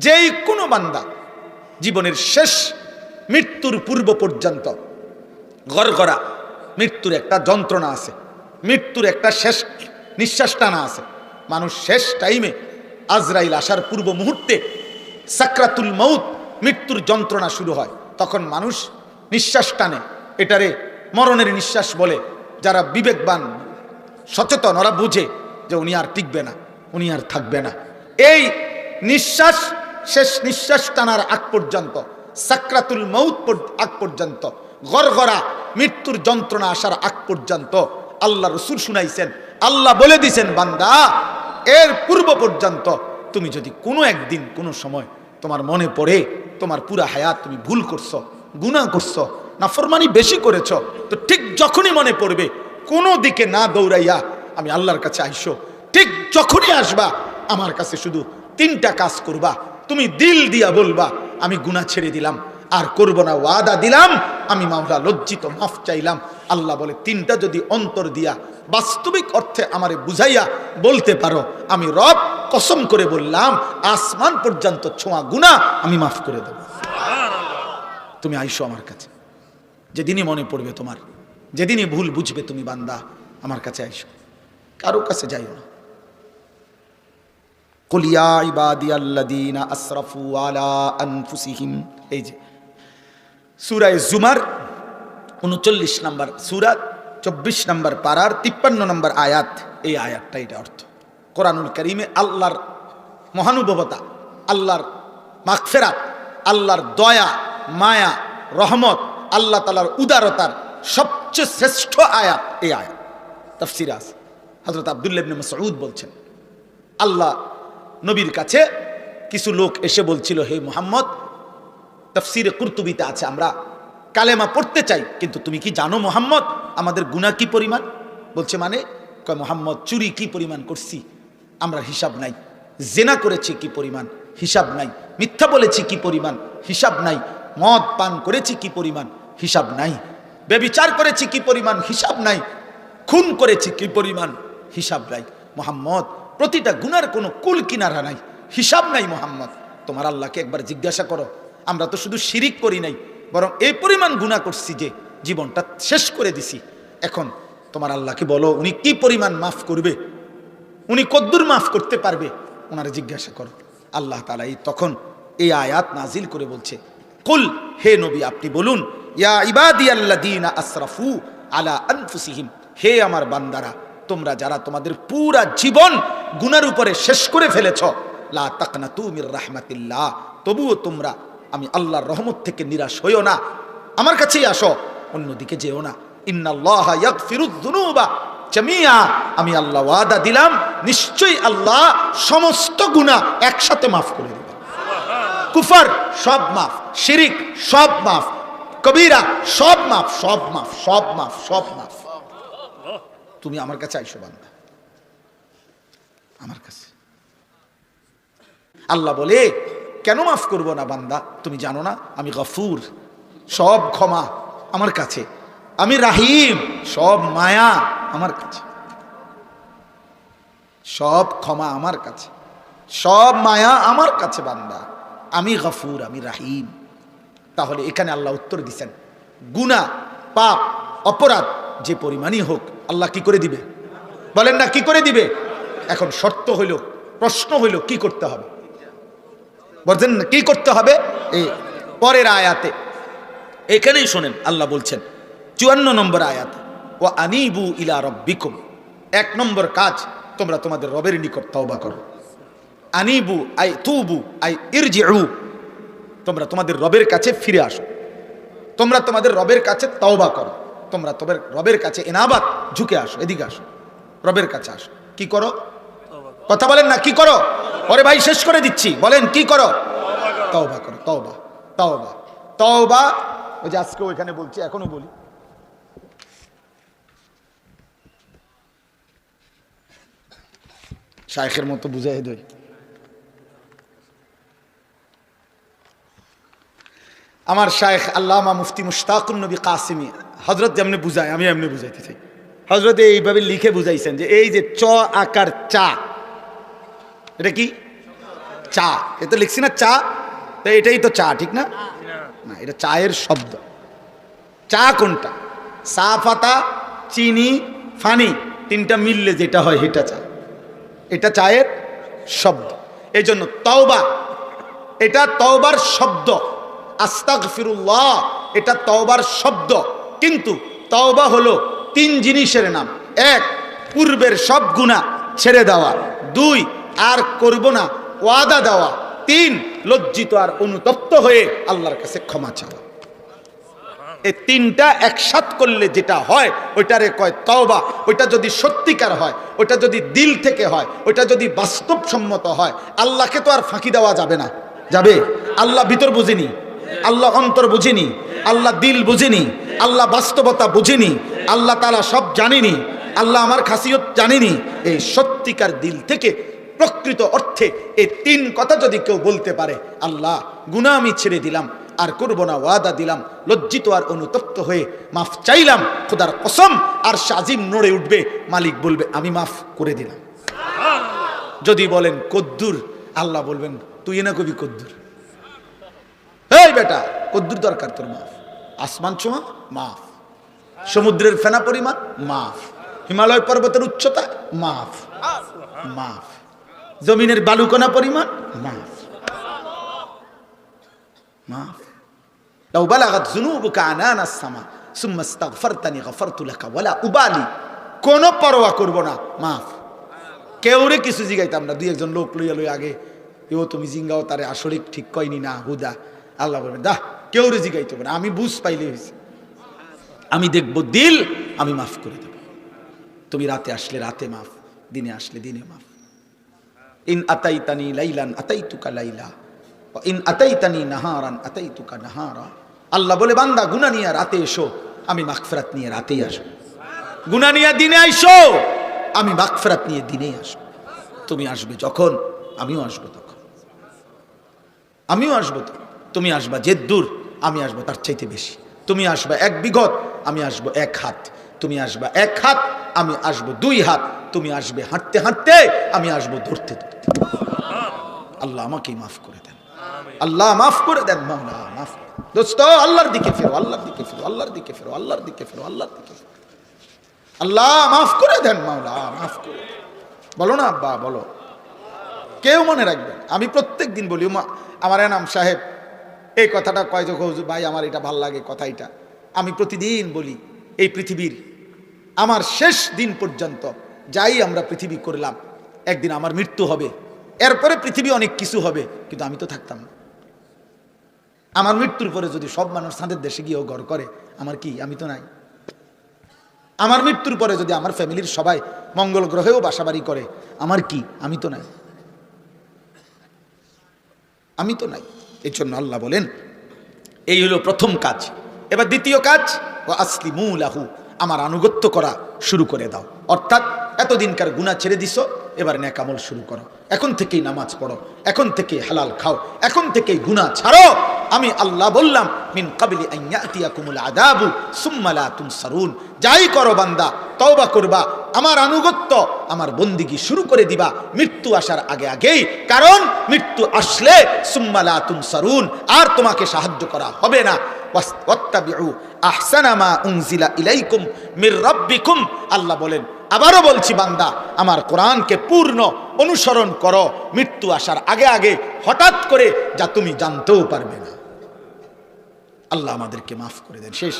যেই কোনো বান্দা জীবনের শেষ মৃত্যুর পূর্ব পর্যন্ত গড়গড়া, মৃত্যুর একটা যন্ত্রণা আছে, মৃত্যুর একটা শেষ নিঃশ্বাস টানা আছে। মানুষ শেষ টাইমে আজরাইল আসার পূর্ব মুহূর্তে সাকরাতুল মৌত মৃত্যুর যন্ত্রণা শুরু হয়। তখন মানুষ নিঃশ্বাস টানে। এটারে মরণের নিঃশ্বাস বলে। যারা বিবেকবান, সচেতন, ওরা বুঝে যে উনি আর টিকবে না, উনি আর থাকবে না। এই নিঃশ্বাস শেষ নিঃশ্বাস টানার আগ পর্যন্ত, সাকরাতুল মৌত আগ পর্যন্ত, গড়গড়া মৃত্যুর যন্ত্রণা আসার আগ পর্যন্ত আল্লাহ রসুল শুনাইছেন, আল্লাহ বলে দিছেন, বান্দা, এর পূর্ব পর্যন্ত তুমি যদি কোনো একদিন, কোনো সময় তোমার মনে পড়ে, তোমার পুরা হায়াত তুমি ভুল করছ, গুনাহ করছ না ফরমানি বেশি করেছ, তো ঠিক যখনই মনে পড়বে, কোনো দিকে না দৌড়াইয়া আমি আল্লাহর কাছে আইসো, ঠিক যখনই আসবা, আমার কাছে শুধু তিনটা কাজ করবা তুমি দিল দিয়া বলবা, আমি গুনাহ ছেড়ে দিলাম, আর করব না, ওয়াদা দিলাম, আমি মামলা লজ্জিত, মাফ চাইলাম। আল্লাহ বলে, তিনটা যদি অন্তর দিয়া বাস্তবিক অর্থে আমারে বুঝাইয়া বলতে পারো, আমি রব কসম করে বললাম, আসমান পর্যন্ত ছোঁয়া গুণা আমি মাফ করে দেব। তুমি আইসো আমার কাছে। যেদিনই মনে পড়বে তোমার, যেদিনই ভুল বুঝবে তুমি বান্দা, আমার কাছে আইসো। কারও কাছে যাইও না। কলিয়া ইবাদি আল্লাদিনা আসরাফু আলা আনফুসিহিম এই যে, সুরায় জুমার উনচল্লিশ নম্বর সুরা, চব্বিশ নম্বর পাড়ার তিপ্পান্ন নম্বর আয়াত, এই আয়াতটা এটা অর্থ। কোরআনুল করিমে আল্লাহর মহানুভবতা, আল্লাহর মাগফেরাত, আল্লাহর দয়া, মায়া, রহমত, আল্লাহ তালার উদারতার সবচেয়ে শ্রেষ্ঠ আয়াত, এই আয়াত। তফসিরাজ হজরত আবদুল্লাবনে মসউদ বলছেন, আল্লাহ নবীর কাছে কিছু লোক এসে বলছিল, হে মোহাম্মদ, তফসিরে কুর্তুবিতে আছে, আমরা কালেমা পড়তে চাই, কিন্তু তুমি কি জানো মোহাম্মদ, আমাদের গুণা কি পরিমাণ? বলছে মানে? কয়, মোহাম্মদ, চুরি কি পরিমাণ করছি? আমরা হিসাব নাই। জেনা করেছি কি পরিমাণ? হিসাব নাই। মিথ্যা বলেছি কি পরিমাণ? হিসাব নাই। মদ পান করেছি কি পরিমাণ? হিসাব নাই। বেবিচার করেছি কি পরিমাণ? হিসাব নাই। খুন করেছি কি পরিমাণ? হিসাব নাই। মোহাম্মদ প্রতিটা গুনার কোনো কুল কিনারা নাই, হিসাব নাই মোহাম্মদ। তোমার আল্লাহকে একবার জিজ্ঞাসা করো, আমরা তো শুধু শিরিক করি নাই, বরং এই পরিমাণ গুণা করছি যে জীবনটা শেষ করে দিছি। এখন তোমার আল্লাহকে বলো, উনি কি পরিমাণ মাফ করবে? উনি কদ্দুর মাফ করতে পারবে? ওনারা জিজ্ঞাসা করো। আল্লাহ তালা এই তখন এই আয়াত নাজিল করে বলছে, কুল, হে নবী, আপনি বলুন, ইয়া ইবাদি আল্লাদিনা আসরাফু আলা আনফুসিহিম, হে আমার বান্দারা তোমরা যারা তোমাদের পুরা জীবন গুনার উপরে শেষ করে ফেলেছ, লা তাকনা তুমির রাহমাতিল্লাহ, তবুও তোমরা, আমি আল্লাহর রহমত থেকে নিরাশ হইও না। আমার কাছেই আসো, অন্যদিকে যেও না। আমি আল্লাহ ওয়াদা দিলাম, নিশ্চয়ই আল্লাহ সমস্ত গুনাহ একসাথে মাফ করে দিবেন। কুফর, সব মাফ। শিরিক, সব মাফ। কবিরা, সব মাফ সব মাফ সব মাফ সব মাফ। তুমি আমার কাছে আইসো বান্দা। আমার কাছে। আল্লাহ বলে, কেন মাফ করব না বান্দা? তুমি জানো না, আমি গফুর। সব ক্ষমা আমার কাছে। আমি রাহিম, সব মায়া আমার কাছে। সব ক্ষমা আমার কাছে। সব মায়া আমার কাছে বান্দা। আমি গফুর, আমি রাহিম। তাহলে এখানে আল্লাহ উত্তর দিছেন গুনা পাপ, অপরাধ যে পরিমাণই হোক আল্লাহ কি করে দিবে? বলেন না, কি করে দিবে? এখন শর্ত হইল, প্রশ্ন হইল, কি করতে হবে? বলছেন, কি করতে হবে? এই পরের আয়াতে। এখানেই শোনেন, আল্লাহ বলছেন, চুয়ান্ন নম্বর আয়াত ও আনিবু ইলা রব্বিকুম। এক নম্বর কাজ, তোমরা তোমাদের রবের নিকট তওবা করো। আনিবু আই তুবু আই ইরজিউ। তোমরা তোমাদের রবের কাছে ফিরে আসো। তোমরা তোমাদের রবের কাছে তওবা করো। তোমরা তোমাদের রবের কাছে এনাবাত ঝুঁকে আসো, এদিকে আসো। রবের কাছে আসো। কি করো? কথা বলেন না, কি করো? পরে ভাই, শেষ করে দিচ্ছি। বলেন, কি করো? তওবা করো, তওবা তওবা তওবা। ওই যে আজকেও এখানে বলছি, এখনও বলি। শায়েখের মতো বুঝাই দেয় আমার শায়েখ আল্লামা মুফতি মুশতাকুন নবী কাসিমি হজরত যেমনি বুঝায়, আমি এমনি বুঝাইতে চাই হজরত এইভাবে লিখে বুঝাইছেন যে এই যে চ আকার চা, এটা কি? চা। এ তো লিখছি না চা, তো এটাই তো চা, ঠিক না? না, এটা চায়ের শব্দ। চা কোনটা? চা পাতা চিনি, ফানি, তিনটা মিললে যেটা হয় সেটা চা। এটা চায়ের শব্দ। এই জন্য তওবা, এটা তওবার শব্দ। আস্তাক ফিরুল্লাহ এটা তওবার শব্দ। কিন্তু তওবা হলো তিন জিনিসের নাম। এক, পূর্বের সব গুণা ছেড়ে দেওয়া। দুই, আর করব না, ওয়াদা দেওয়া। তিন, লজ্জিত আর অনুতপ্ত হয়ে আল্লাহর কাছে ক্ষমা চাওয়া। এই তিনটা একসাথ করলে যেটা হয়, ওইটারে কয় তওবা। ওইটা যদি সত্যিকার হয়, ওইটা যদি দিল থেকে হয়, ওইটা যদি বাস্তবসম্মত হয়, আল্লাহকে তো আর ফাঁকি দেওয়া যাবে না। যাবে? আল্লাহ ভিতর বুঝেনি। আল্লাহ অন্তর বুঝেনি। আল্লাহ দিল বুঝেনি। আল্লাহ বাস্তবতা বুঝিনি আল্লাহ তালা সব জানেনি আল্লাহ আমার খাসিয়ত জানেনি। এই সত্যিকার দিল থেকে প্রকৃত অর্থে এই তিন কথা যদি কেউ বলতে পারে আল্লাহ গুণা আমি ছেড়ে দিলাম আর করব না ওয়াদা দিলাম লজ্জিত আর অনুতপ্ত হয়ে মাফ চাইলাম খোদার কসম আর সাজিম নড়ে উঠবে মালিক বলবে আমি মাফ করে দিলাম। যদি বলেন কদ্দুর আল্লাহ বলবেন তুই না কবি কদ্দুর। এই বেটা কদ্দুর দরকার তোর মাফ। আসমান ছোঁয়া মাফ সমুদ্রের ফেনা পরিমাণ মাফ হিমালয় পর্বতের উচ্চতা মাফ মাফ জমিনের বালুকণা পরিমাণ মাফ মাফ لو بلغت ذنوبك عنان السماء ثم استغفرتني غفرت لك ولا أبالي কোনো পরোয়া করব না মাফ কেউরে কিছু জিগাইতাম না দুই একজন লোক লইয়া লই আগে এও তুমি জিঙ্গাও তারে আসলে ঠিক কয়নি না হুদা আল্লাহ বলবে দাহ কেউরে জিগাইতে না। আমি বুঝ পাইলে হয়েছে। আমি দেখব দিল, আমি মাফ করে দেব। তুমি রাতে আসলে রাতে মাফ, দিনে আসলে দিনে মাফ। In আতাইতানি লাইলান, আতাইতুকা Laila. ইন আতাইতানি নাহারান, আতাইতুকা নাহারা। আল্লাহ বলে, বান্দা গুনা নিয়ে রাতে এসো। আমি মাগফিরাত নিয়ে রাতেই আসব। গুনা নিয়ে দিনে আইসো। আমি মাগফিরাত নিয়ে দিনেই আসব। তুমি আসবে যখন, আমিও আসব তখন। আমিও আসব তো তুমি আসবা যে দূর আমি আসব, তার চাইতে বেশি। তুমি আসবা এক বিঘত, আমি আসব এক হাত। তুমি আসবা এক হাত, আমি আসব দুই হাত। তুমি আসবে হাঁটতে হাঁটতে, আমি আসব ধরতে ধরতে। আল্লাহ আমাকেই মাফ করে দেন। আল্লাহ মাফ করে দেন, মাওলা, মাফ দোস্ত, আল্লাহর দিকে ফেরো, আল্লাহর দিকে ফেরো, আল্লাহর দিকে ফেরো, আল্লাহর দিকে ফেরো, আল্লাহর দিকে ফেরো। আল্লাহ মাফ করে দেন, মাওলা, মাফ করে দেন। বলো না, আব্বা, বলো। কেউ মনে রাখবেন আমি প্রত্যেক দিন বলি আমার নাম সাহেব এই কথাটা কয় যখন হুজুর ভাই, আমার এটা ভালো লাগে কথা এটা। আমি প্রতিদিন বলি, এই পৃথিবীর আমার শেষ দিন পর্যন্ত যাই আমরা পৃথিবী করলাম, একদিন আমার মৃত্যু হবে। এরপরে পৃথিবী অনেক কিছু হবে, কিন্তু আমি তো থাকতাম না। আমার মৃত্যুর পরে যদি সব মানুষ সাঁদের দেশে গিয়েও ঘর করে, আমার কি? আমি তো নাই। আমার মৃত্যুর পরে যদি আমার ফ্যামিলির সবাই মঙ্গল গ্রহেও বাসাবাড়ি করে, আমার কি? আমি তো নাই। আমি তো নাই। এই জন্য আল্লাহ বলেন, এই হলো প্রথম কাজ। এবার দ্বিতীয় কাজ ও আসলি মুলাহু আমার আনুগত্য করা শুরু করে দাও। অর্থাৎ এতদিনকার গুণা ছেড়ে দিছো, এবার ন্যাকামল শুরু করো। এখন থেকেই নামাজ পড়ো, এখন থেকেই হালাল খাও, এখন থেকেই গুণা ছাড়ো। আমি আল্লাহ বললাম, মিন কাবিলি আইয়াতিয়াকুমুল আদাবু সুম্মালা তুম সারুন যাই করো বান্দা, তওবা করবা আমার আনুগত্য আমার বন্দিগি শুরু করে দিবা। মৃত্যু আসার আগে আগেই। কারণ মৃত্যু আসলে সুম্মা লা তুনসারুন, আর তোমাকে সাহায্য করা হবে না। আল্লাহ বলেন, আবারও বলছি বান্দা, আমার কোরআনকে পূর্ণ অনুসরণ করো। মৃত্যু আসার আগে আগে হঠাৎ করে যা তুমি জানতেও পারবে না। আল্লাহ আমাদেরকে মাফ করে দেন। শেষ।